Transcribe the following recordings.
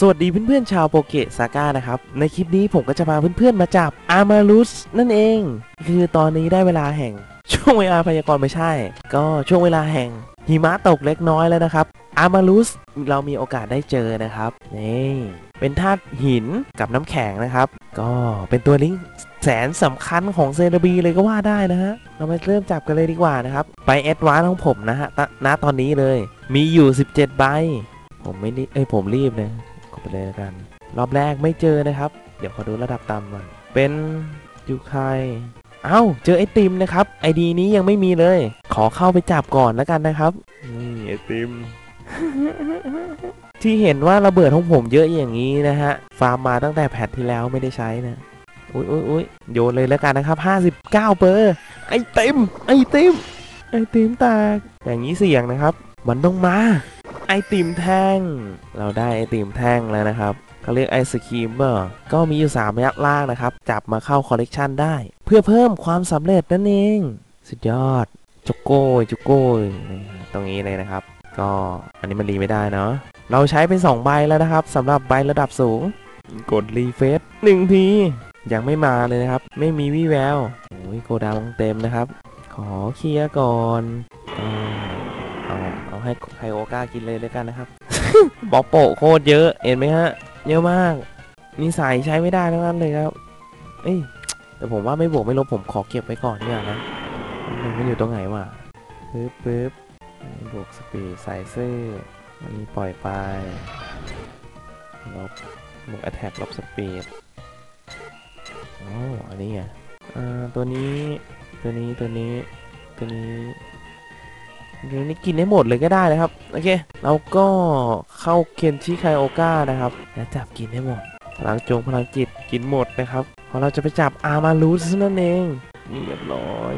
สวัสดีเพื่อนๆชาวโปเกะซาก้านะครับ ในคลิปนี้ผมก็จะพาเพื่อนๆมาจับอามารุสนั่นเอง คือตอนนี้ได้เวลาแห่ง ช่วงเวลาพยากรณ์ไม่ใช่ ก็ช่วงเวลาแห่งหิมะตกเล็กน้อยแล้วนะครับอามารุสเรามีโอกาสได้เจอนะครับนี่เป็นธาตุหินกับน้ำแข็งนะครับ ก็เป็นตัวลิงแสนสำคัญของเซราบีเลยก็ว่าได้นะฮะ เรามาเริ่มจับกันเลยดีกว่านะครับ ไปแอดวานของผมนะฮะณตอนนี้เลย มีอยู่ 17 ใบ ผมไม่รีเอ้ยผมรีบนะกด ไปเลยแล้วกัน รอบแรกไม่เจอนะครับ เดี๋ยวขอดูระดับต่ำก่อนเป็นยูไคเอ้าเจอไอติมนะครับไอดีนี้ยังไม่มีเลย ขอเข้าไปจับก่อนแล้วกันนะครับนี่ไอติม ที่เห็นว่าระเบิดของผมเยอะอย่างนี้นะฮะ ฟาร์มมาตั้งแต่แพทที่แล้วไม่ได้ใช้นะอุ้ยอุ้ยอุ้ยโยนเลยแล้วกันนะครับ 59 เปอร์ไอติมไอติมไอติมแตกอย่างนี้เสี่ยงนะครับ มันต้องมา ไอติมแท่ง เราได้ไอติมแท่งแล้วนะครับเขาเรียกไอศครีมเมอร์ก็มีอยู่3ยักษ์ล่างนะครับ จับมาเข้าคอลเลกชันได้ เพื่อเพิ่มความสำเร็จนั่นเอง สุดยอดจุกโก้ยจุกโก้ยตรงนี้เลยนะครับ ก็อันนี้มันรีไม่ได้เนาะเราใช้เป็น2ใบแล้วนะครับสำหรับใบระดับสูง กดรีเฟซหนึ่งทียังไม่มาเลยนะครับ ไม่มีวี่แววโอ้ยโกดังเต็มนะครับ ขอเคลียร์ก่อนอ ให้ไคโอกากินเลยแล้วกันนะครับบอกโปะโคตรเยอะ เห็นไหมฮะ เยอะมากนิสัยใช้ไม่ได้ทั้งนั้นเลยครับ เอ้ย แต่ผมว่าไม่บวกไม่ลบผมขอเก็บไว้ก่อนดีกว่านะ มันอยู่ตรงไหนวะปึ๊บปึ๊บบวกสปีดใส่ซื่ออันนี้ปล่อยไป ลบ บวกแอทแทกลบสปีดอ๋ออันนี้ไงอ่าตัวนี้ ตัวนี้ ตัวนี้ ตัวนี้ ตัวนี้กินได้หมดเลยก็ได้นะครับ โอเค เราก็เข้าเคนชิไคโอกานะครับ แล้วจับกินได้หมด พลังจงพลังจิตกินหมดนะครับพราะเราจะไปจับอามารูสนั่นเองเรียบร้อย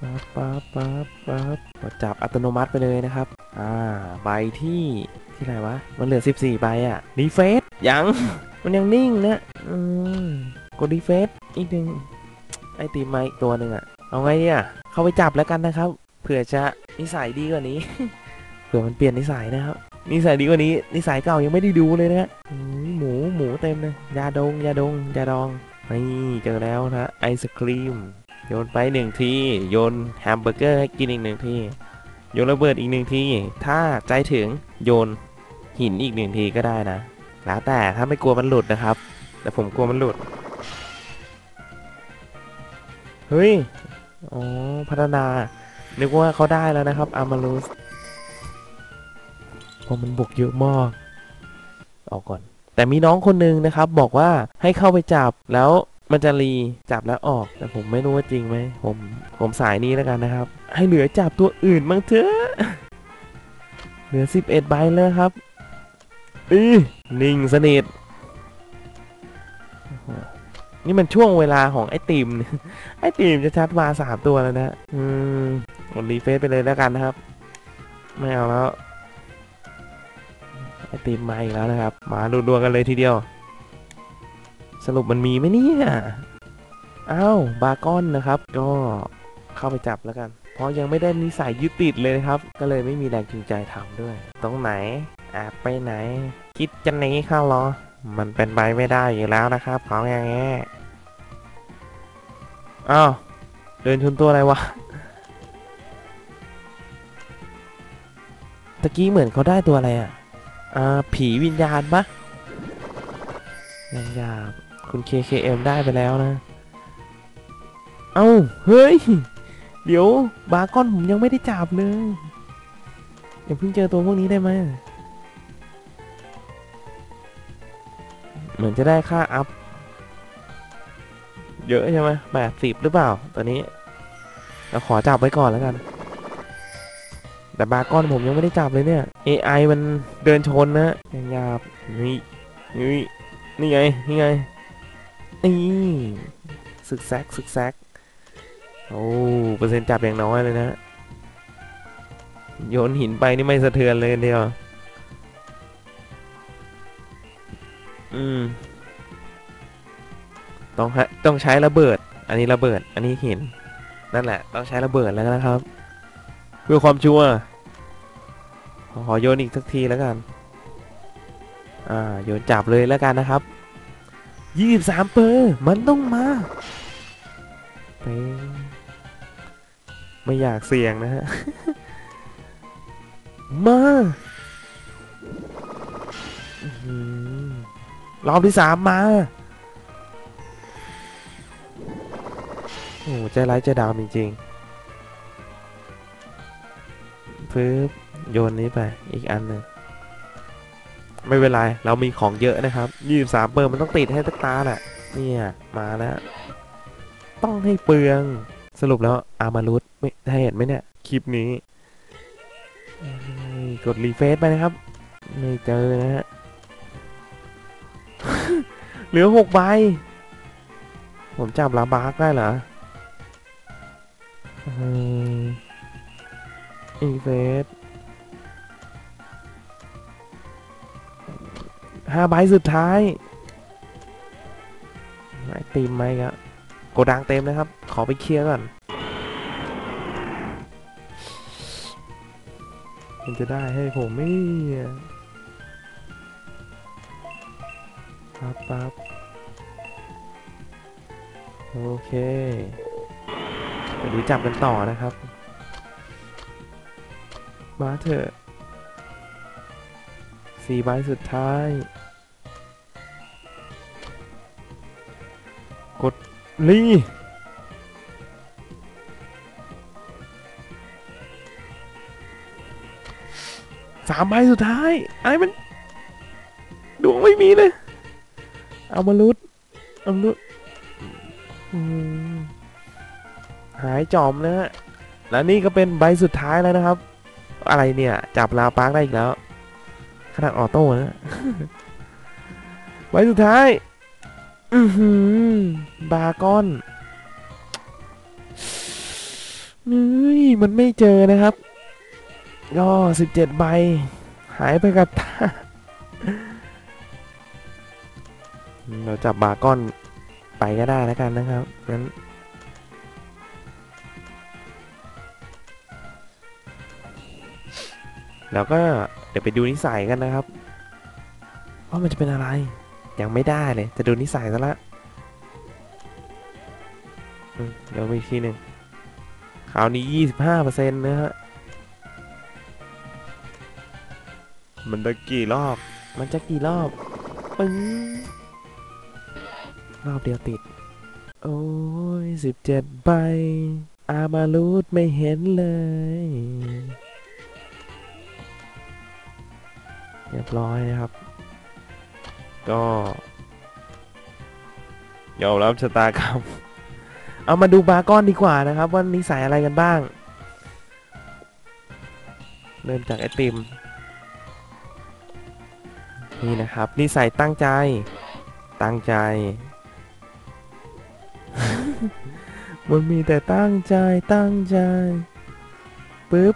ปั๊บปั๊บปั๊บปั๊บกดจับอัตโนมัติไปเลยนะครับ อ่า ใบที่ที่ไหนวะ มันเหลือ 14 ใบอะดีเฟสยัง มันยังนิ่งนะ อืมกดดีเฟสอีกหนึ่งไอตีมมาอีกตัวหนึ่งอะเอาไงเนี่ย เข้าไปจับแล้วกันนะครับ เผื่อจะนิสัยดีกว่านี้ เผื่อมันเปลี่ยนนิสัยนะครับ นิสัยดีกว่านี้ นิสัยเก่ายังไม่ได้ดูเลยนะฮะอืมหมูหมูเต็มเลยยาดงยาดงยาดองนี่เจอแล้วนะไอศครีมโยนไปหนึ่งทีโยนแฮมเบอร์เกอร์ให้กินอีกหนึ่งทีโยนระเบิดอีกหนึ่งทีถ้าใจถึงโยนหินอีกหนึ่งทีก็ได้นะ แล้วแต่ถ้าไม่กลัวมันหลุดนะครับ แต่ผมกลัวมันหลุด เฮ้ย อ๋อ พัฒนา นึกว่าเขาได้แล้วนะครับอามารูสเพราะมันบวกเยอะมากออกก่อน แต่มีน้องคนหนึงนะครับ บอกว่าให้เข้าไปจับแล้วมันจะรีจับแล้วออก แต่ผมไม่รู้ว่าจริงไหมผมผมสายนี้แล้วกันนะครับ ให้เหลือจับตัวอื่นบ้างเถอะเหลือ11ใบแล้วครับอือนิ่งสนิทนี่มันช่วงเวลาของไอติมไอติมจะชัดมาสามตัวแล้วนะ อืม กดรีเฟซไปเลยแล้วกันนะครับ ไม่เอาแล้วไอติมมาอีกแล้วนะครับ มาดูๆกันเลยทีเดียว สรุปมันมีไหมเนี่ยอ้าวบาร์กอนนะครับ ก็เข้าไปจับแล้วกัน เพราะยังไม่ได้นิสัยยึดติดเลยครับ ก็เลยไม่มีแรงจูงใจทำด้วย ตรงไหนแอบไปไหน คิดจะหนีเข้าหรอ มันเป็นไปไม่ได้อยู่แล้วนะครับของอย่างเงี้ยอ้าวเดินชนตัวอะไรวะ ตะกี้เหมือนเขาได้ตัวอะไรอะ อ่า ผีวิญญาณปะวิญญาณคุณ KKM ได้ไปแล้วนะ เอ้า เฮ้ย เดี๋ยว บาร์กอนผมยังไม่ได้จับเลยอย่าเพิ่งเจอตัวพวกนี้ได้ไหม เหมือนจะได้ค่าอัพ เยอะใช่ไหมแปดสิบหรือเปล่า ตอนนี้ เราขอจับไว้ก่อนแล้วกัน แต่บาร์กอนผมยังไม่ได้จับเลยเนี่ย AI มันเดินชนนะยังหยาบนี่นี่นี่ไงนี่ไงนี่สึกแซกสึกแซกโอ้เปอร์เซ็นต์จับอย่างน้อยเลยนะโยนหินไปนี่ไม่สะเทือนเลยเดียวอืมต้องฮะต้องใช้ระเบิด อันนี้ระเบิด อันนี้หิน นั่นแหละ ต้องใช้ระเบิดแล้วนะครับ พื่อความชัวร์ขอโยนอีกสักทีแล้วกัน อ่า โยนจับเลยแล้วกันนะครับยี่สามเปอร์มันต้องมาเปไม่อยากเสี่ยงนะฮะ มารอบที่สามมา โอ้ใจร้ายใจดำจริงๆ ปึ๊บโยนนี้ไป อีกอันหนึ่งไม่เป็นไรเรามีของเยอะนะครับยี่สามเปิดมันต้องติดให้ตักตาแหละเนี่ยมาแล้ว ต้องให้เปลืองสรุปแล้วอามารุตไม่ได้เห็นไหมเนี่ยคลิปนี้ กดรีเฟซไปนะครับ ไม่เจอนะฮะเหลือหกใบ ผมจับลาบาร์กได้เหรอ อีเฟสห้าใบสุดท้ายไอตีมไหมครับโกดังเต็มนะครับ ขอไปเคลียร์ก่อนมันจะได้ให้ผมไม่ปั๊บปั๊บโอเคไปดูจับกันต่อนะครับ มาเถอะสี่ใบสุดท้าย กดลีสามใบสุดท้าย อะไรมัน ดวงไม่มีเลย เอามาลุดเอามาลุดหายจอมนะฮะแล้วนี่ก็เป็นใบสุดท้ายแล้วนะครับ อะไรเนี่ย จับลาวปาร์กได้อีกแล้ว ขนาดออโต้นะใบสุดท้าย อือหือบากอนนี่มันไม่เจอนะครับ ก็สิบเจ็ดใบ หายไปกับตาเราจับบากอนไปก็ได้แล้วกันนะครับงั้น แล้วก็เดี๋ยวไปดูนิสัยกันนะครับ ว่ามันจะเป็นอะไร ยังไม่ได้เลย จะดูนิสัยซะละเดี๋ยวอีกทีหนึ่งคราวนี้ยี่สิบห้าเปอร์เซ็นต์นะฮะ มันจะกี่รอบ มันจะกี่รอบปึ้งรอบเดียวติด โอ้ยสิบเจ็ดใบ อามารูดไม่เห็นเลย เรียบร้อยนะครับ ก็ยอมรับชะตากรรมเอามาดูบาก้อนดีกว่านะครับ ว่านิสัยอะไรกันบ้าง เริ่มจากไอติม นี่นะครับ นิสัยตั้งใจ ตั้งใจ มันมีแต่ตั้งใจตั้งใจปึ๊บ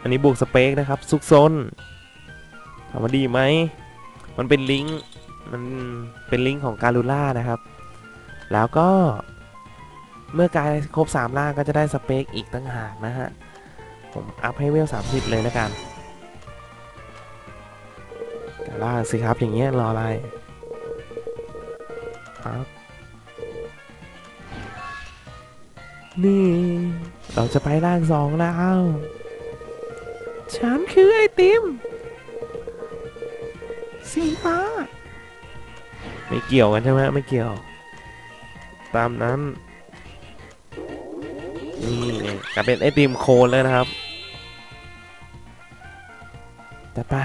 อันนี้บวกสเปคนะครับ ซุกซน ถามว่าดีไหม มันเป็นลิงก์ มันเป็นลิงก์ของการูล่านะครับ แล้วก็ เมื่อกายครบ 3 ล่างก็จะได้สเปคอีกตั้งหากนะฮะ ผมอัพให้เวล 30 เลยแล้วกันแต่ล่าสิครับอย่างเงี้ยรออะไรครับนี่ เราจะไปล่างสองแล้ว ฉันคือไอติม สีฟ้า ไม่เกี่ยวกันใช่ไหมไม่เกี่ยว ตามนั้น นี่กลายเป็นไอติมโคนเลยนะครับจัดปะ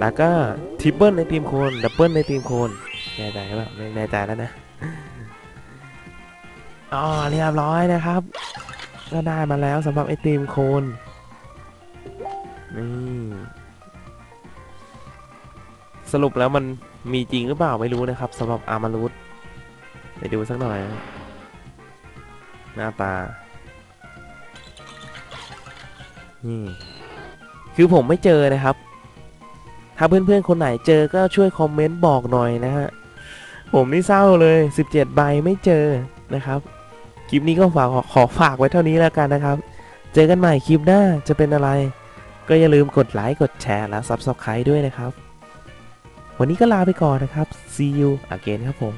แล้วก็ทริปเปิลไอติมโคนดับเบิลไอติมโคนแน่ใจหรือเปล่าไม่แน่ใจแล้วนะอ๋อเรียบร้อยนะครับ ก็ได้มาแล้วสำหรับไอติมโคนนี่ สรุปแล้วมันมีจริงหรือเปล่าไม่รู้นะครับสำหรับอามารุตไปดูสักหน่อย หน้าตา นี่ คือผมไม่เจอนะครับ ถ้าเพื่อนๆ คนไหนเจอก็ช่วยคอมเมนต์บอกหน่อยนะฮะ ผมนี่เศร้าเลย 17 ใบไม่เจอนะครับ คลิปนี้ก็ฝากขอฝากไว้เท่านี้แล้วกันนะครับ เจอกันใหม่คลิปหน้าจะเป็นอะไร ก็ก็อย่าลืมกดไลค์กดแชร์และ Subscribe ด้วยนะครับ วันนี้ก็ลาไปก่อนนะครับ see you again ครับผม